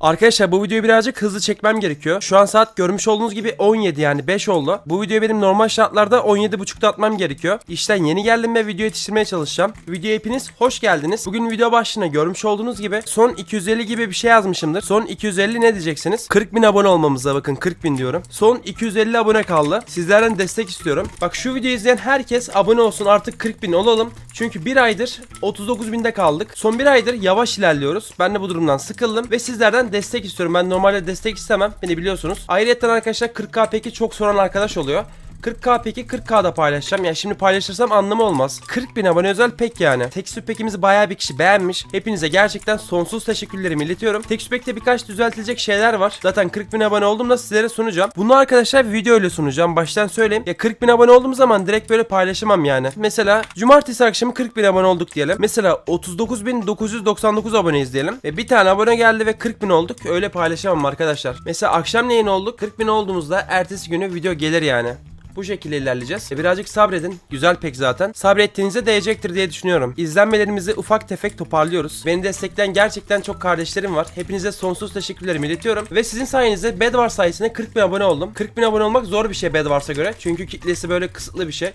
Arkadaşlar bu videoyu birazcık hızlı çekmem gerekiyor. Şu an saat görmüş olduğunuz gibi 17 yani 5 oldu. Bu videoyu benim normal şartlarda 17.30'da atmam gerekiyor. İşten yeni geldim ve video yetiştirmeye çalışacağım. Video hepiniz hoş geldiniz. Bugün video başlığına görmüş olduğunuz gibi son 250 gibi bir şey yazmışımdır. Son 250 ne diyeceksiniz? 40 bin abone olmamıza bakın 40 bin diyorum. Son 250 abone kaldı. Sizlerden destek istiyorum. Bak şu videoyu izleyen herkes abone olsun artık 40 bin olalım. Çünkü bir aydır 39 binde kaldık. Son bir aydır yavaş ilerliyoruz. Ben de bu durumdan sıkıldım ve sizlerden destek istiyorum. Ben normalde destek istemem. Beni biliyorsunuz. Ayrıca arkadaşlar 40k peki çok soran arkadaş oluyor. 40k peki 40k'da paylaşacağım. Yani şimdi paylaşırsam anlamı olmaz. 40 bin abone özel pek yani. Tekstür pekimizi bayağı bir kişi beğenmiş. Hepinize gerçekten sonsuz teşekkürlerimi iletiyorum. Tekstür pekte birkaç düzeltilecek şeyler var. Zaten 40 bin abone oldum da sizlere sunacağım. Bunu arkadaşlar video ile sunacağım. Baştan söyleyeyim. Ya 40 bin abone olduğum zaman direkt böyle paylaşamam yani. Mesela cumartesi akşamı 40 bin abone olduk diyelim. Mesela 39.999 aboneyiz diyelim. Ve bir tane abone geldi ve 40 bin olduk. Öyle paylaşamam arkadaşlar. Mesela akşam neyin olduk? 40 bin olduğumuzda ertesi günü video gelir yani. Bu şekilde ilerleyeceğiz. E, birazcık sabredin. Güzel pek zaten. Sabrettiğinizde değecektir diye düşünüyorum. İzlenmelerimizi ufak tefek toparlıyoruz. Beni destekleyen gerçekten çok kardeşlerim var. Hepinize sonsuz teşekkürlerimi iletiyorum. Ve sizin sayenizde Bedwars sayesinde 40 bin abone oldum. 40 bin abone olmak zor bir şey Bedwars'a göre. Çünkü kitlesi böyle kısıtlı bir şey.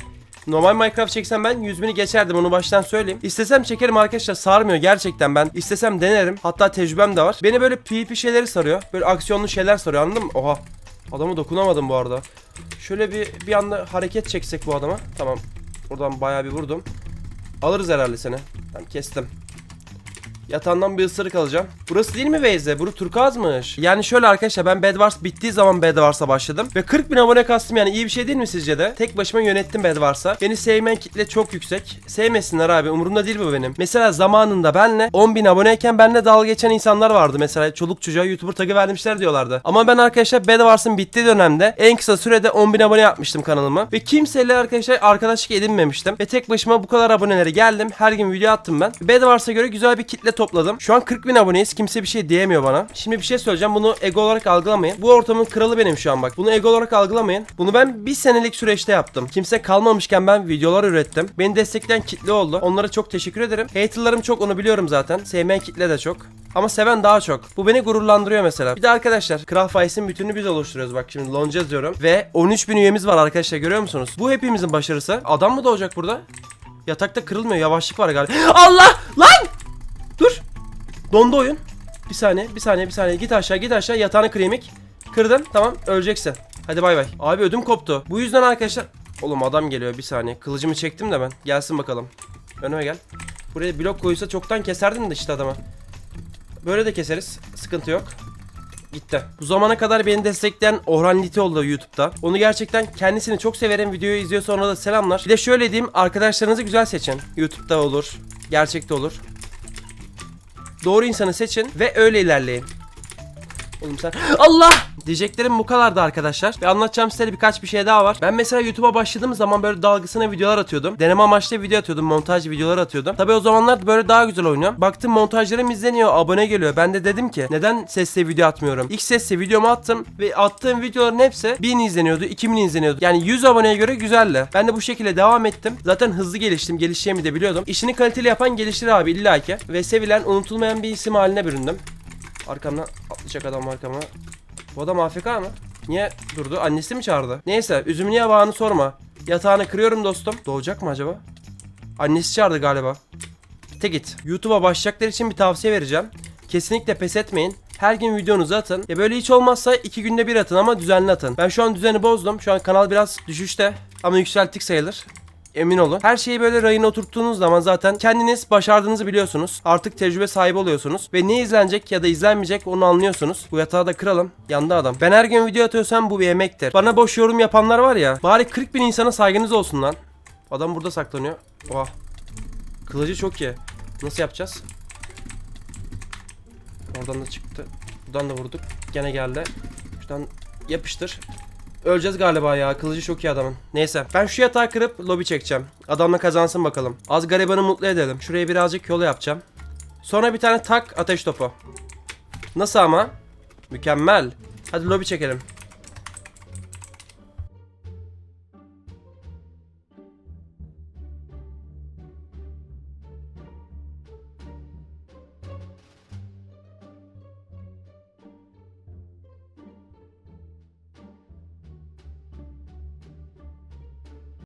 Normal Minecraft çeksem ben 100 bini geçerdim onu baştan söyleyeyim. İstesem çekerim arkadaşlar sarmıyor gerçekten ben. İstesem denerim. Hatta tecrübem de var. Beni böyle PvP şeyleri sarıyor. Böyle aksiyonlu şeyler sarıyor anladın mı? Oha. Adamı dokunamadım bu arada. Şöyle bir bir anda hareket çeksek bu adama. Tamam. Oradan bayağı bir vurdum. Alırız herhalde seni. Tamam kestim. Yatağından bir ısırık alacağım. Burası değil mi Beyze? Buru turkuazmış. Yani şöyle arkadaşlar ben Bedwars bittiği zaman Bedwars'a başladım. Ve 40 bin abone kastım yani iyi bir şey değil mi sizce de? Tek başıma yönettim Bedwars'a. Beni sevmeyen kitle çok yüksek. Sevmesinler abi umurumda değil bu benim. Mesela zamanında benle 10 bin aboneyken benle dalga geçen insanlar vardı. Mesela çoluk çocuğa YouTuber tagı vermişler diyorlardı. Ama ben arkadaşlar Bedwars'ın bittiği dönemde en kısa sürede 10 bin abone yapmıştım kanalıma. Ve kimseyle arkadaşlar arkadaşlık edinmemiştim. Ve tek başıma bu kadar abonelere geldim. Her gün video attım ben. Bedwars'a göre güzel bir kitle topladım. Şu an 40 bin aboneyiz. Kimse bir şey diyemiyor bana. Şimdi bir şey söyleyeceğim. Bunu ego olarak algılamayın. Bu ortamın kralı benim şu an bak. Bunu ego olarak algılamayın. Bunu ben bir senelik süreçte yaptım. Kimse kalmamışken ben videolar ürettim. Beni destekleyen kitle oldu. Onlara çok teşekkür ederim. Haterlarım çok onu biliyorum zaten. Sevmeyen kitle de çok. Ama seven daha çok. Bu beni gururlandırıyor mesela. Bir de arkadaşlar Kral Faiz'in bütününü biz oluşturuyoruz. Bak şimdi lonca yazıyorum. Ve 13 bin üyemiz var arkadaşlar görüyor musunuz? Bu hepimizin başarısı. Adam mı doğacak burada? Yatakta kırılmıyor. Yavaşlık var galiba. Allah! Lan! Dondu oyun. Bir saniye, bir saniye, bir saniye. Git aşağı, git aşağı. Yatağını kremik. Kırdın. Tamam, öleceksin. Hadi bay bay. Abi ödüm koptu. Bu yüzden arkadaşlar... Oğlum adam geliyor bir saniye. Kılıcımı çektim de ben. Gelsin bakalım. Önüme gel. Buraya blok koysa çoktan keserdin de işte adama. Böyle de keseriz. Sıkıntı yok. Gitti. Bu zamana kadar beni destekleyen Orhan Liti oldu YouTube'da. Onu gerçekten kendisini çok severim. Videoyu izliyor sonra da selamlar. Bir de şöyle diyeyim. Arkadaşlarınızı güzel seçin. YouTube'da olur. Gerçekte olur. Doğru insanı seçin ve öyle ilerleyin. Oğlum sen Allah diyeceklerim bu kadardı arkadaşlar. Ve anlatacağım size birkaç bir şey daha var. Ben mesela YouTube'a başladığım zaman böyle dalgısına videolar atıyordum. Deneme amaçlı video atıyordum. Montaj videoları atıyordum. Tabi o zamanlar böyle daha güzel oynuyorum. Baktım montajlarım izleniyor. Abone geliyor. Ben de dedim ki neden sesli video atmıyorum? İlk sesli videomu attım. Ve attığım videoların hepsi 1000 izleniyordu. 2000 izleniyordu. Yani 100 aboneye göre güzeldi. Ben de bu şekilde devam ettim. Zaten hızlı geliştim. Gelişeceğimi de biliyordum. İşini kaliteli yapan geliştir abi illaki. Ve sevilen unutulmayan bir isim haline büründüm. Arkamdan atlayacak adam arkama. Bu adam AFK mı? Niye durdu? Annesi mi çağırdı? Neyse üzümün niye bağını sorma. Yatağını kırıyorum dostum. Doğacak mı acaba? Annesi çağırdı galiba. Tek git. YouTube'a başlayacaklar için bir tavsiye vereceğim. Kesinlikle pes etmeyin. Her gün videonuzu atın. Ya böyle hiç olmazsa iki günde bir atın ama düzenli atın. Ben şu an düzeni bozdum. Şu an kanal biraz düşüşte. Ama yükselttik sayılır. Emin olun. Her şeyi böyle rayına oturttuğunuz zaman zaten kendiniz başardığınızı biliyorsunuz. Artık tecrübe sahibi oluyorsunuz. Ve ne izlenecek ya da izlenmeyecek onu anlıyorsunuz. Bu yatağı da kıralım. Yandı adam. Ben her gün video atıyorsam bu bir emektir. Bana boş yorum yapanlar var ya. Bari 40 bin insana saygınız olsun lan. Adam burada saklanıyor. Oha. Kılıcı çok iyi. Nasıl yapacağız? Oradan da çıktı. Buradan da vurduk. Gene geldi. Şuradan yapıştır. Öleceğiz galiba ya. Kılıcı çok iyi adamın. Neyse. Ben şu yatağı kırıp lobi çekeceğim. Adamla kazansın bakalım. Az garibanı mutlu edelim. Şuraya birazcık yolu yapacağım. Sonra bir tane tak ateş topu. Nasıl ama? Mükemmel. Hadi lobi çekelim.